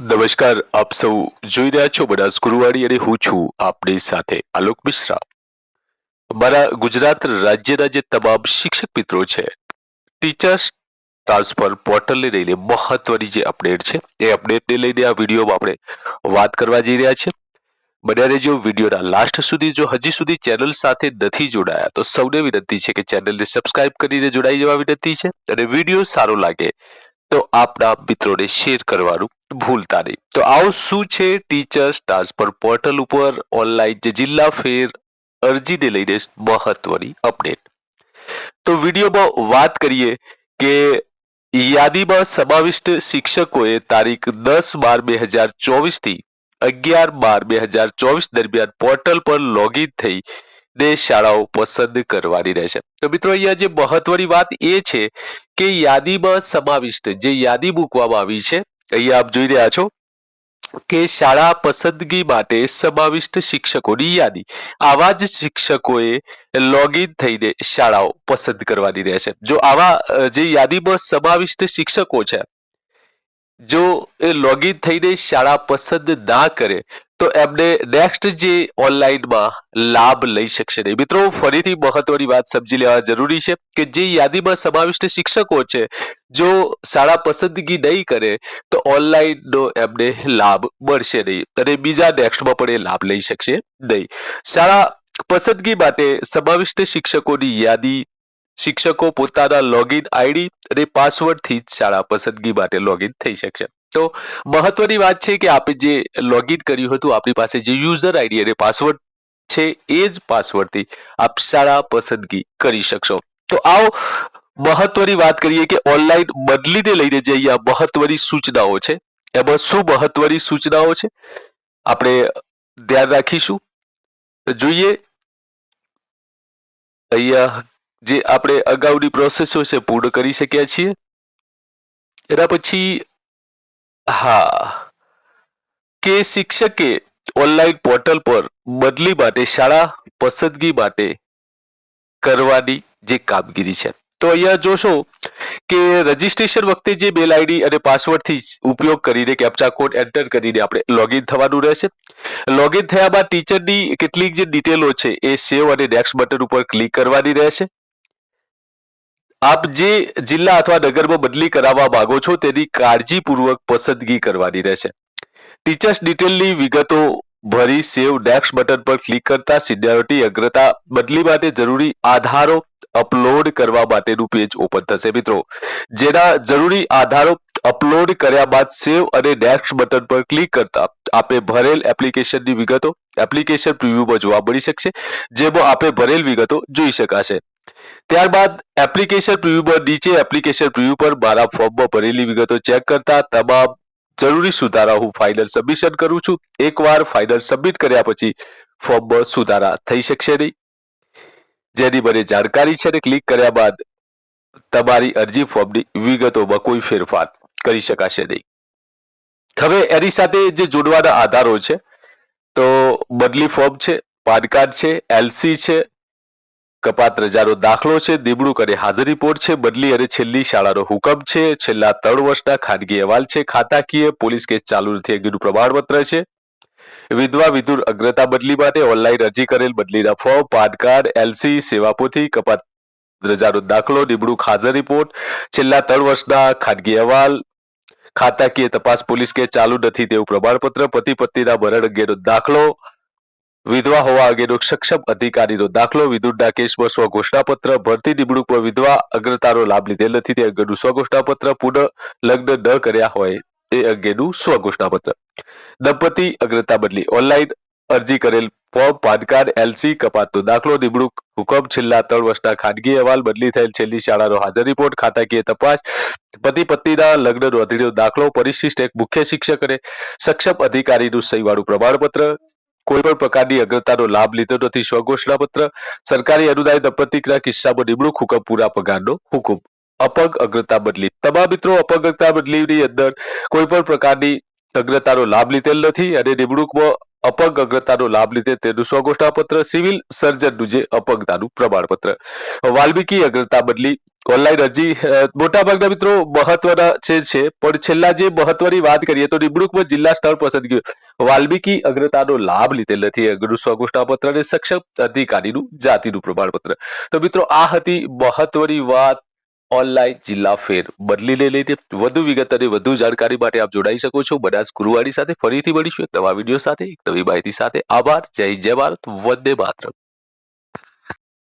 નમસ્કાર, આપ સૌ જોઈ રહ્યા છો બધા ગુરુવાડી અને હું છું આપની સાથે આલોક મિશ્રા. મારા ગુજરાત રાજ્યના જે તમામ શિક્ષક મિત્રો છે ટીચર્સ ટ્રાન્સફર પોર્ટલને લઈને મહત્વની જે અપડેટ છે, એ અપડેટને લઈને આ વિડીયોમાં આપણે વાત કરવા જઈ રહ્યા છે બન્યા રહેજો વિડીયોના લાસ્ટ સુધી, જો હજી સુધી ચેનલ સાથે નથી જોડાયા, તો સૌને વિનંતી છે કે ચેનલને સબસ્ક્રાઇબ કરીને જોડાઈ જવા વિનંતી છે અને વીડિયો સારો લાગે, તો આપના મિત્રોને શેર કરવાનું ભૂલતા નહીં તો આવું શું છે? ટીચર્સ ટ્રાન્સફર પોર્ટલ ઉપર ઓનલાઈન જે જિલ્લા ફેર અરજીને લઈને મહત્વની અપડેટ તો વિડીયોમાં વાત કરીએ કે યાદીમાં સમાવિષ્ટ શિક્ષકોએ તારીખ દસ બાર બે હજાર ચોવીસથી અગિયાર બાર બે હજાર ચોવીસ દરમિયાન પોર્ટલ પર લોગિન થઈ ને શાળાઓ પસંદ કરવાની રહેશે. તો મિત્રો, અહીંયા જે મહત્વની વાત એ છે કે યાદીમાં સમાવિષ્ટ જે યાદી મૂકવામાં આવી છે અહીંયા આપ જોઈ રહ્યા છો કે શાળા પસંદગી માટે સમાવિષ્ટ શિક્ષકોની યાદી. આવા જ શિક્ષકોએ લોગિન થઈને શાળાઓ પસંદ કરવાની રહેશે જો આવા જે યાદીમાં સમાવિષ્ટ શિક્ષકો છે જો એ લોગિન થઈને શાળા પસંદ ના કરે, તો એમને નેક્સ્ટ જે ઓનલાઈનમાં લાભ લઈ શકશે નહીં. મિત્રો, ફરીથી મહત્વની વાત સમજી લેવા જરૂરી છે કે જે યાદીમાં સમાવિષ્ટ શિક્ષકો છે, જો શાળા પસંદગી નહીં કરે, તો ઓનલાઈનનો એમને લાભ મળશે નહીં અને બીજા નેક્સ્ટમાં પણ એ લાભ લઈ શકશે નહીં. શાળા પસંદગી માટે સમાવિષ્ટ શિક્ષકોની યાદી શિક્ષકો પોતાના લોગિન આઈડી અને પાસવર્ડથી જ શાળા પસંદગી માટે લોગિન થઈ શકશે. તો મહત્વની વાત છે કે આપણે જે લોગિન કર્યું હતું, આપણી પાસે જે યુઝર આઈડી અને પાસવર્ડ છે, એ જ પાસવર્ડથી આપ શાળા પસંદગી કરી શકશો. તો આવો મહત્વની વાત કરીએ કે ઓનલાઈન બદલીને લઈને જે અહીંયા મહત્વની સૂચનાઓ છે, એમાં શું મહત્વની સૂચનાઓ છે? આપણે ધ્યાન રાખીશું. જોઈએ. અહીંયા જે આપણે અગાઉની પ્રોસેસો છે, પૂર્ણ કરી શક્યા છીએ. એના પછી, હા. કે શિક્ષકે ઓનલાઈન પોર્ટલ પર બદલી માટે શાળા પસંદગી માટે કરવાની જે કામગીરી છે. તો અહીંયા જોશો કે રજીસ્ટ્રેશન વખતે જે મેલ આઈડી અને પાસવર્ડથી ઉપયોગ કરીને કેપ્ચા કોડ એન્ટર કરીને આપણે લોગિન થવાનું રહેશે. લોગિન થયા બાદ ટીચરની કેટલીક જે ડિટેલો છે, એ સેવ અને નેક્સ્ટ બટન ઉપર ક્લિક કરવાની રહેશે. આપ જે જિલ્લા અથવા નગરમાં બદલી કરાવવા માંગો છો તેની કાળજીપૂર્વક પસંદગી કરવાની રહેશે. ટીચર્સ ડિટેલની વિગતો ભરી સેવ નેક્સ્ટ બટન પર ક્લિક કરતા સિનિયોરિટી અગ્રતા બદલી માટે જરૂરી આધારો અપલોડ કરવા માટેનું પેજ ઓપન થશે. મિત્રો, જેના જરૂરી આધારો અપલોડ કર્યા બાદ સેવ અને નેક્સ્ટ બટન પર ક્લિક કરતા આપે ભરેલ એપ્લિકેશનની વિગતો એપ્લિકેશન પ્રિવ્યુમાં જોવા મળી શકશે, જેમાં આપે ભરેલ વિગતો જોઈ શકાશે. ત્યારબાદ એપ્લિકેશન પ્રિવ્યુ પર નીચે એપ્લિકેશન પ્રિવ્યુ પર મારા ફોર્મમાં ભરેલી વિગતો ચેક કરતા તમામ જરૂરી સુધારા હું ફાઇનલ સબમિશન કરું છું. એકવાર ફાઇનલ સબમિટ કર્યા પછી ફોર્મમાં સુધારા થઈ શકશે નહીં. જેની મને જાણકારી છે અને ક્લિક કર્યા બાદ તમારી અરજી ફોર્મની વિગતોમાં કોઈ ફેરફાર કરી શકાશે નહીં. હવે એની સાથે જે જોડવાના આધારો છે, તો બદલી ફોર્મ છે, પાન કાર્ડ છે એલસી છે કપાત રજાનો દાખલો છે દીબડું અને હાજર રિપોર્ટ છે, બદલી અને છેલ્લી શાળાનો હુકમ છે. છેલ્લા ત્રણ વર્ષના ખાનગી અહેવાલ છે, ખાતાકીય પોલીસ કેસ ચાલુ નથી, અંગેનું પ્રમાણપત્ર છે. વિધવા વિધુર અગ્રતા બદલી માટે ઓનલાઈન અરજી કરેલ બદલીના ફોર્મ, પાન કાર્ડ, એલસી સેવાપોથી કપાત રજાનો દાખલો નિમણૂક હાજર રિપોર્ટ છેલ્લા ત્રણ વર્ષના ખાનગી અહેવાલ, ખાતાકીય તપાસ પોલીસ કેસ ચાલુ નથી તેવું પ્રમાણપત્ર, પતિ પત્નીના મરણ અંગેનો દાખલો. વિધવા હોવા અંગેનો સક્ષમ અધિકારીનો દાખલો વિધુરના કેસમાં સ્વઘોષણાપત્ર, ભરતી નિમણૂક પર વિધવા અગ્રતાનો લાભ લીધેલ નથી, તે અંગેનું સ્વઘોષણાપત્ર પુનઃ લગ્ન ન કર્યા હોય એ અંગેનું સ્વઘોષણાપત્ર. દંપતી અગ્રતા બદલી ઓનલાઈન અરજી કરેલ ફોર્મ, પાન કાર્ડ, એલસી કપાતનો દાખલો, નિમણૂક હુકમ છેલ્લા ત્રણ વર્ષના ખાનગી અહેવાલ, બદલી થયેલ છેલ્લી શાળાનો હાજર રિપોર્ટ, ખાતાકીય તપાસ, પતિ પત્નીના લગ્ન નોંધણીનો દાખલો, પરિશિષ્ટ એક મુખ્ય શિક્ષક અને સક્ષમ અધિકારીનું સહીવાળું પ્રમાણપત્ર કોઈ પણ પ્રકારની અગ્રતાનો લાભ લીધો નથી. સ્વઘોષણાપત્ર, સરકારી અનુદાય દંપતીના કિસ્સામાં નિમણૂક હુકમ, પૂરા પગારનો હુકમ. અપંગ અગ્રતા બદલી. તમામ મિત્રો, અપંગ અગ્રતા બદલીની અંદર કોઈ પણ પ્રકારની અગ્રતાનો લાભ લીધેલ નથી અને નિમણૂકમાં અપંગ અગ્રતાનો લાભ લીધે તેનું સ્વઘોષણાપત્ર સિવિલ સર્જનનું જે અપંગતાનું પ્રમાણપત્ર. વાલ્મીકી અગ્રતા બદલી. ઓનલાઈન અરજી મોટાભાગના મિત્રો મહત્વના છે છે. પણ છેલ્લા જે મહત્વની વાત કરીએ તો નિમણૂકમાં જિલ્લા સ્થળ પસંદગી વાલ્મીકી અગ્રતાનો લાભ લીધેલ નથી. અગ્ર સ્વઘોષણાપત્ર અને સક્ષમ અધિકારીનું જાતિનું પ્રમાણપત્ર. તો મિત્રો, આ હતી મહત્વની વાત ઓનલાઈન જિલ્લા ફેર બદલીને લઈને. વધુ વિગત અને વધુ જાણકારી માટે આપ જોડાઈ શકો છો બનાસ ગુરુવારી સાથે. ફરીથી મળીશું એક નવા વીડિયો સાથે, એક નવી માહિતી સાથે. આભાર. જય જય ભારત. વંદે માતરમ.